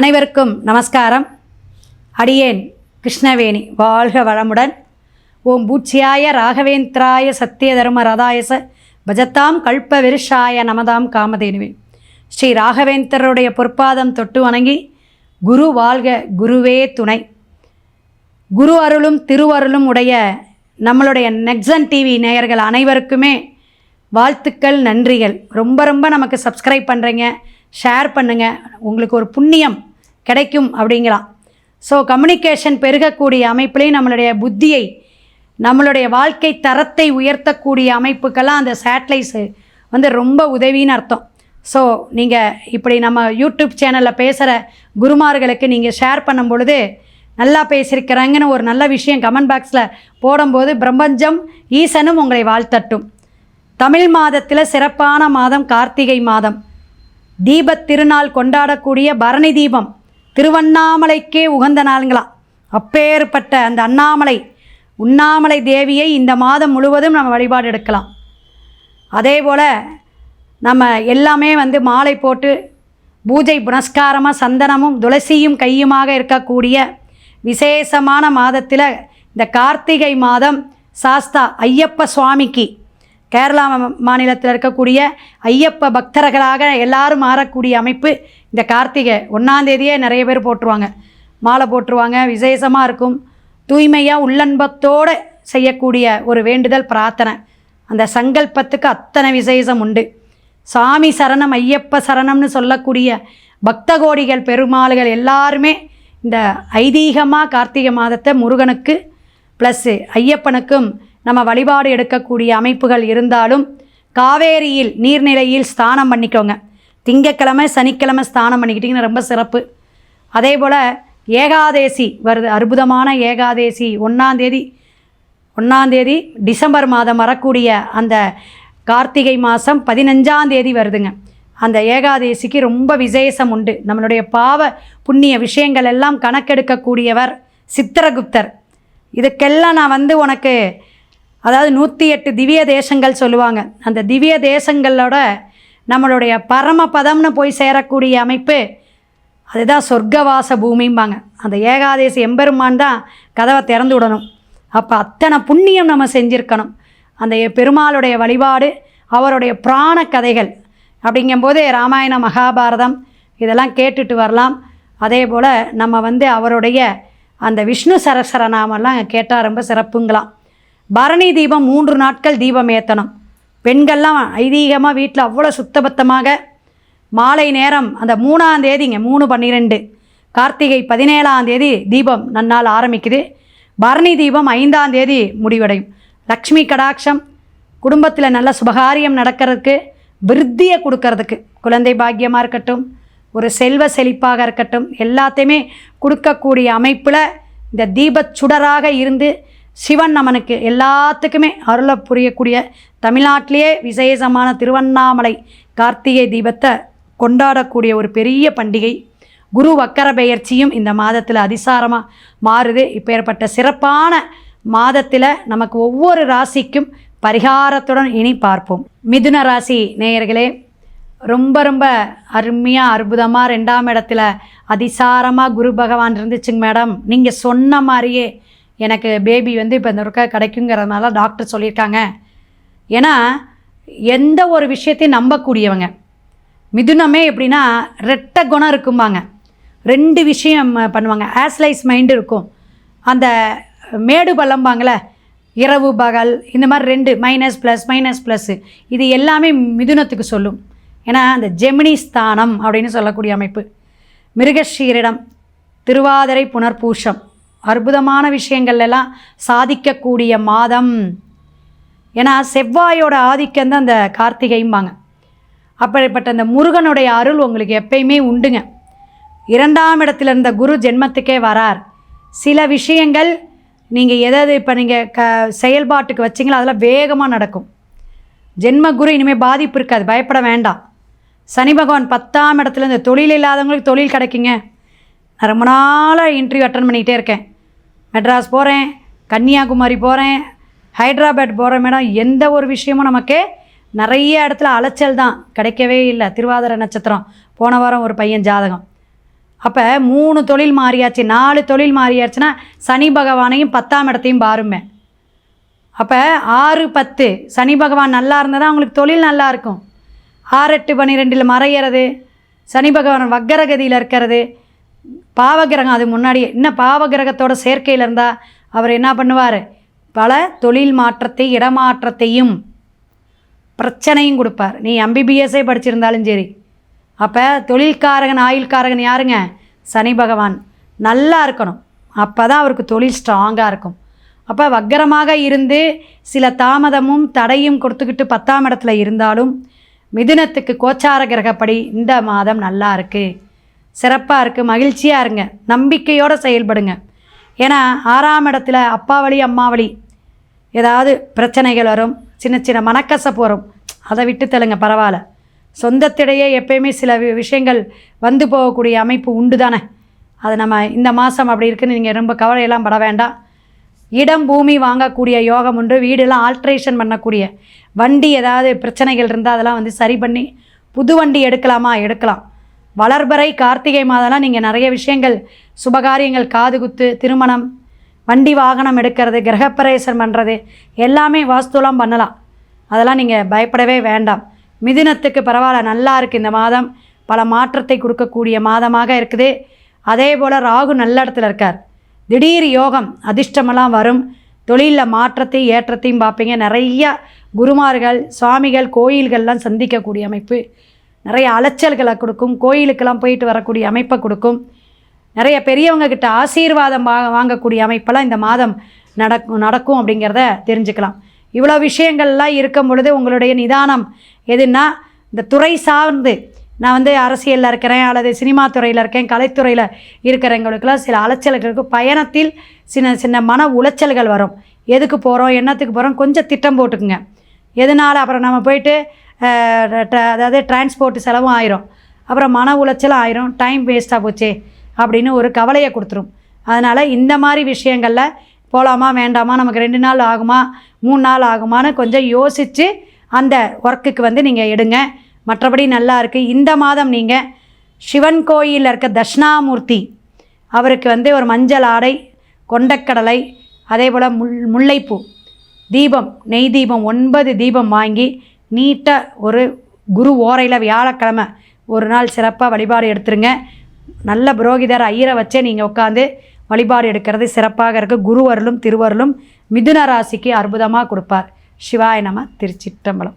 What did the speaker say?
அனைவருக்கும் நமஸ்காரம். அடியேன் கிருஷ்ணவேணி வாழ்க வளமுடன். ஓம் பூச்சியாய ராகவேந்திராய சத்திய தர்ம ரதாயச பஜத்தாம் கல்ப விருஷாய நமதாம் காமதேனுவே. ஸ்ரீ ராகவேந்தருடைய பொற்பாதம் தொட்டு வணங்கி குரு வாழ்க குருவே துணை. குரு அருளும் திருவருளும் உடைய நம்மளுடைய நெக்ஸன் டிவி நேயர்கள் அனைவருக்குமே வாழ்த்துக்கள் நன்றிகள். ரொம்ப ரொம்ப நமக்கு சப்ஸ்கிரைப் பண்ணுறீங்க ஷேர் பண்ணுங்கள் உங்களுக்கு ஒரு புண்ணியம் கிடைக்கும் அப்படிங்களாம். ஸோ கம்யூனிகேஷன் பெருகக்கூடிய அமைப்புலேயும் நம்மளுடைய புத்தியை நம்மளுடைய வாழ்க்கை தரத்தை உயர்த்தக்கூடிய அமைப்புக்கெல்லாம் அந்த சேட்டலைட்ஸு வந்து ரொம்ப உதவின்னு அர்த்தம். ஸோ நீங்கள் இப்படி நம்ம யூடியூப் சேனலில் பேசுகிற குருமார்களுக்கு நீங்கள் ஷேர் பண்ணும் பொழுது நல்லா பேசியிருக்கிறாங்கன்னு ஒரு நல்ல விஷயம் கமெண்ட் பாக்ஸில் போடும்போது பிரபஞ்சம் ஈசனும் உங்களை வாழ்த்தட்டும். தமிழ் மாதத்தில் சிறப்பான மாதம் கார்த்திகை மாதம். தீபத் திருநாள் கொண்டாடக்கூடிய பரணி தீபம். திருவண்ணாமலைக்கே உகந்த நாளுங்களாம் அப்பேற்பட்ட அந்த அண்ணாமலை உண்ணாமலை தேவியை இந்த மாதம் முழுவதும் நம்ம வழிபாடு எடுக்கலாம். அதே போல் நம்ம எல்லாமே வந்து மாலை போட்டு பூஜை புனஸ்காரமாக சந்தனமும் துளசியும் கையுமாக இருக்கக்கூடிய விசேஷமான மாதத்தில் இந்த கார்த்திகை மாதம் சாஸ்தா ஐயப்ப சுவாமிக்கு கேரளா மா- மாநிலத்தில் இருக்கக்கூடிய ஐயப்ப பக்தர்களாக எல்லாரும் மாறக்கூடிய அமைப்பு இந்த கார்த்திகை. ஒன்றாந்தேதியே நிறைய பேர் போட்டுருவாங்க. மாலை போட்டுருவாங்க விசேஷமாக இருக்கும். தூய்மையாக உள்ளன்பத்தோடு செய்யக்கூடிய ஒரு வேண்டுதல் பிரார்த்தனை. அந்த சங்கல்பத்துக்கு அத்தனை விசேஷம் உண்டு. சாமி சரணம் ஐயப்ப சரணம்னு சொல்லக்கூடிய பக்த கோடிகள் பெருமாள்கள் எல்லாருமே இந்த ஐதீகமாக கார்த்திகை மாதத்தை முருகனுக்கு ப்ளஸ்ஸு ஐயப்பனுக்கும் நம்ம வழிபாடு எடுக்கக்கூடிய அமைப்புகள் இருந்தாலும் காவேரியில் நீர்நிலையில் ஸ்தானம் பண்ணிக்கோங்க. திங்கக்கிழமை சனிக்கிழமை ஸ்தானம் பண்ணிக்கிட்டிங்கன்னா ரொம்ப சிறப்பு. அதே போல் ஏகாதேசி வருது. அற்புதமான ஏகாதேசி. ஒன்றாந்தேதி ஒன்றாந்தேதி டிசம்பர் மாதம் வரக்கூடிய அந்த கார்த்திகை மாதம் பதினஞ்சாந்தேதி வருதுங்க. அந்த ஏகாதேசிக்கு ரொம்ப விசேஷம் உண்டு. நம்மளுடைய பாவ புண்ணிய விஷயங்கள் எல்லாம் கணக்கெடுக்கக்கூடியவர் சித்திரகுப்தர். இதுக்கெல்லாம் நான் வந்து உனக்கு அதாவது நூற்றி எட்டு திவ்ய தேசங்கள் சொல்லுவாங்க. அந்த திவ்ய தேசங்களோட நம்மளுடைய பரமபதம்னு போய் சேரக்கூடிய அமைப்பு அதுதான் சொர்க்கவாச பூமிம்பாங்க. அந்த ஏகாதேசி எம்பெருமான் தான் கதவை திறந்து விடணும். அப்போ அத்தனை புண்ணியம் நம்ம செஞ்சுருக்கணும். அந்த பெருமாளுடைய வழிபாடு அவருடைய புராண கதைகள் அப்படிங்கும்போது ராமாயண மகாபாரதம் இதெல்லாம் கேட்டுட்டு வரலாம். அதே போல் நம்ம வந்து அவருடைய அந்த விஷ்ணு சரஸ்வர நாமெல்லாம் கேட்டால் ரொம்ப சிறப்புங்களாம். பரணி தீபம் மூன்று நாட்கள் தீபம் ஏற்றணும் பெண்கள்லாம் ஐதீகமாக வீட்டில் அவ்வளோ சுத்தபத்தமாக மாலை நேரம் அந்த மூணாம் தேதிங்க மூணு பன்னிரெண்டு. கார்த்திகை பதினேழாம் தேதி தீபம் நன்னால் ஆரம்பிக்குது. பரணி தீபம் ஐந்தாம் தேதி முடிவடையும். லக்ஷ்மி கடாட்சம் குடும்பத்தில் நல்ல சுபகாரியம் நடக்கிறதுக்கு விருத்தியை கொடுக்கறதுக்கு. குழந்தை பாக்கியமாக இருக்கட்டும் ஒரு செல்வ செழிப்பாக இருக்கட்டும் எல்லாத்தையுமே கொடுக்கக்கூடிய அமைப்பில் இந்த தீபச் சுடராக இருந்து சிவன் நமனுக்கு எல்லாத்துக்குமே அருளை புரியக்கூடிய தமிழ்நாட்டிலேயே விசேஷமான திருவண்ணாமலை கார்த்திகை தீபத்தை கொண்டாடக்கூடிய ஒரு பெரிய பண்டிகை. குரு வக்கர பெயர்ச்சியும் இந்த மாதத்தில் அதிசாரமாக மாறுது. இப்பேற்பட்ட சிறப்பான மாதத்தில் நமக்கு ஒவ்வொரு ராசிக்கும் பரிகாரத்துடன் இனி பார்ப்போம். மிதுன ராசி நேயர்களே ரொம்ப ரொம்ப அருமையாக அற்புதமாக ரெண்டாம் இடத்துல அதிசாரமாக குரு பகவான் இருந்துச்சுங்க மேடம். நீங்கள் சொன்ன மாதிரியே எனக்கு பேபி வந்து இப்போ இந்த ஒருக்கா கிடைக்குங்கிறதுனால டாக்டர் சொல்லியிருக்காங்க. ஏன்னா எந்த ஒரு விஷயத்தையும் நம்பக்கூடியவங்க. மிதுனமே எப்படின்னா ரெட்ட குணம் இருக்கும்பாங்க. ரெண்டு விஷயம் பண்ணுவாங்க. ஆஸ்லைஸ் மைண்டு இருக்கும். அந்த மேடு பள்ளம்பாங்களே இரவு பகல் இந்த மாதிரி ரெண்டு மைனஸ் ப்ளஸ் மைனஸ் ப்ளஸ்ஸு இது எல்லாமே மிதுனத்துக்கு சொல்லும். ஏன்னா அந்த ஜெமினி ஸ்தானம் அப்படின்னு சொல்லக்கூடிய அமைப்பு. மிருகஷீரிடம் திருவாதிரை புனர்பூஷம். அற்புதமான விஷயங்கள் எல்லாம் சாதிக்கக்கூடிய மாதம். ஏன்னா செவ்வாயோட ஆதிக்கம் தான் அந்த கார்த்திகைம்பாங்க. அப்படிப்பட்ட அந்த முருகனுடைய அருள் உங்களுக்கு எப்பயுமே உண்டுங்க. இரண்டாம் இடத்துல இருந்த குரு ஜென்மத்துக்கே வரார். சில விஷயங்கள் நீங்கள் எதாவது இப்போ நீங்கள் க செயல்பாட்டுக்கு வச்சிங்களோ அதெல்லாம் வேகமாக நடக்கும். ஜென்ம குரு இனிமேல் பாதிப்பு இருக்காது பயப்பட வேண்டாம். சனி பகவான் பத்தாம் இடத்துல இந்த தொழில் இல்லாதவங்களுக்கு தொழில் கிடைக்குங்க. நான் ரொம்ப நாளாக இன்டர்வியூ அட்டன் பண்ணிக்கிட்டே இருக்கேன். மெட்ராஸ் போகிறேன் கன்னியாகுமரி போகிறேன் ஹைதராபாத் போகிறேன் மேடம். எந்த ஒரு விஷயமும் நமக்கு நிறைய இடத்துல அலைச்சல் தான். கிடைக்கவே இல்லை. திருவாதிரை நட்சத்திரம். போன வாரம் ஒரு பையன் ஜாதகம். அப்போ மூணு தொழில் மாறியாச்சு. நாலு தொழில் மாறியாச்சுன்னா சனி பகவானையும் பத்தாம் இடத்தையும் பாருமே. அப்போ ஆறு பத்து. சனி பகவான் நல்லா இருந்தால் தான் அவங்களுக்கு தொழில் நல்லா இருக்கும். ஆறு எட்டு பன்னிரெண்டில் மறையிறது. சனி பகவான் வக்கரகதியில் இருக்கிறது. பாவகிரகம் அது முன்னாடி இன்னும் பாவகிரகத்தோட சேர்க்கையில் இருந்தால் அவர் என்ன பண்ணுவார்? பல தொழில் மாற்றத்தை இடமாற்றத்தையும் பிரச்சனையும் கொடுப்பார். நீ எம்பிபிஎஸ்ஸே படிச்சிருந்தாலும் சரி. அப்போ தொழில்காரகன் ஆயுள்காரகன் யாருங்க? சனி பகவான். நல்லா இருக்கணும். அப்போ தான் அவருக்கு தொழில் ஸ்ட்ராங்காக இருக்கும். அப்போ வக்கரமாக இருந்து சில தாமதமும் தடையும் கொடுத்துக்கிட்டு பத்தாம் இடத்துல இருந்தாலும் மிதுனத்துக்கு கோச்சார கிரகப்படி இந்த மாதம் நல்லா இருக்குது சிறப்பாக இருக்குது மகிழ்ச்சியாக இருங்க நம்பிக்கையோடு செயல்படுங்க. ஏன்னா ஆறாம் இடத்துல அப்பா வழி அம்மா வழி ஏதாவது பிரச்சனைகள் வரும் சின்ன சின்ன மனக்கசப்பு வரும் அதை விட்டு பரவாயில்ல. சொந்தத்திடையே எப்பயுமே சில வி- விஷயங்கள் வந்து போகக்கூடிய அமைப்பு உண்டு தானே. அது நம்ம இந்த மாதம் அப்படி இருக்குன்னு நீங்கள் ரொம்ப கவலையெல்லாம் பட வேண்டாம். இடம் பூமி வாங்கக்கூடிய யோகம் உண்டு வீடெல்லாம் ஆல்ட்ரேஷன் பண்ணக்கூடிய. வண்டி ஏதாவது பிரச்சனைகள் இருந்தால் அதெல்லாம் வந்து சரி பண்ணி புது வண்டி எடுக்கலாமா? எடுக்கலாம். வளர்பறை கார்த்திகை மாதம்லாம் நீங்கள் நிறைய விஷயங்கள் சுபகாரியங்கள் காது குத்து திருமணம் வண்டி வாகனம் எடுக்கிறது கிரகப்பிரவேசம் பண்ணுறது எல்லாமே வாஸ்துலாம் பண்ணலாம். அதெல்லாம் நீங்கள் பயப்படவே வேண்டாம். மிதினத்துக்கு பரவாயில்ல நல்லா இருக்குது இந்த மாதம். பல மாற்றத்தை கொடுக்கக்கூடிய மாதமாக இருக்குது. அதே போல் ராகு நல்ல இடத்துல இருக்கார். திடீர் யோகம் அதிர்ஷ்டமெல்லாம் வரும். தொழிலில் மாற்றத்தையும் ஏற்றத்தையும் பார்ப்பீங்க. நிறைய குருமார்கள் சுவாமிகள் கோயில்கள்லாம் சந்திக்கக்கூடிய அமைப்பு. நிறைய அலைச்சல்களை கொடுக்கும் கோயிலுக்கெல்லாம் போயிட்டு வரக்கூடிய அமைப்பை கொடுக்கும். நிறைய பெரியவங்க கிட்ட ஆசீர்வாதம் வா வாங்கக்கூடிய அமைப்பெல்லாம் இந்த மாதம் நடக்கும் நடக்கும் அப்படிங்கிறத தெரிஞ்சுக்கலாம். இவ்வளோ விஷயங்கள்லாம் இருக்கும் பொழுது உங்களுடைய நிதானம் எதுன்னா இந்த துறை சார்ந்து நான் வந்து அரசியலில் இருக்கிறேன் அல்லது சினிமா துறையில் இருக்கேன் கலைத்துறையில் இருக்கிறவங்களுக்கெல்லாம் சில அலைச்சல்களுக்கு பயணத்தில் சின்ன சின்ன மன உளைச்சல்கள் வரும். எதுக்கு போகிறோம் என்னத்துக்கு போகிறோம் கொஞ்சம் திட்டம் போட்டுக்குங்க. எதனால் அப்புறம் நம்ம போயிட்டு அதாவது டிரான்ஸ்போர்ட் செலவும் ஆயிரும். அப்புறம் மன உளைச்சலும் ஆயிரும். டைம் வேஸ்ட்டாக போச்சே அப்படின்னு ஒரு கவலையை கொடுத்துரும். அதனால் இந்த மாதிரி விஷயங்களில் போகலாமா வேண்டாமா நமக்கு ரெண்டு நாள் ஆகுமா மூணு நாள் ஆகுமான்னு கொஞ்சம் யோசித்து அந்த ஒர்க்குக்கு வந்து நீங்கள் எடுங்க. மற்றபடி நல்லா இருக்குது இந்த மாதம் நீங்கள் சிவன் கோயிலில் இருக்க தட்சிணாமூர்த்தி அவருக்கு வந்து ஒரு மஞ்சள் ஆடை கொண்டக்கடலை அதே போல் முள் முல்லைப்பூ தீபம் நெய் தீபம் ஒன்பது தீபம் வாங்கி நீட்டாக ஒரு குரு ஓரையில் வியாழக்கிழமை ஒரு நாள் சிறப்பாக வழிபாடு எடுத்துருங்க. நல்ல புரோகிதர் ஐயரை வச்சே நீங்கள் உட்காந்து வழிபாடு எடுக்கிறது சிறப்பாக இருக்குது குருவருளும் திருவருளும் மிதுன ராசிக்கு அற்புதமாக கொடுப்பார். சிவாய நம திருச்சிற்றம்பலம்.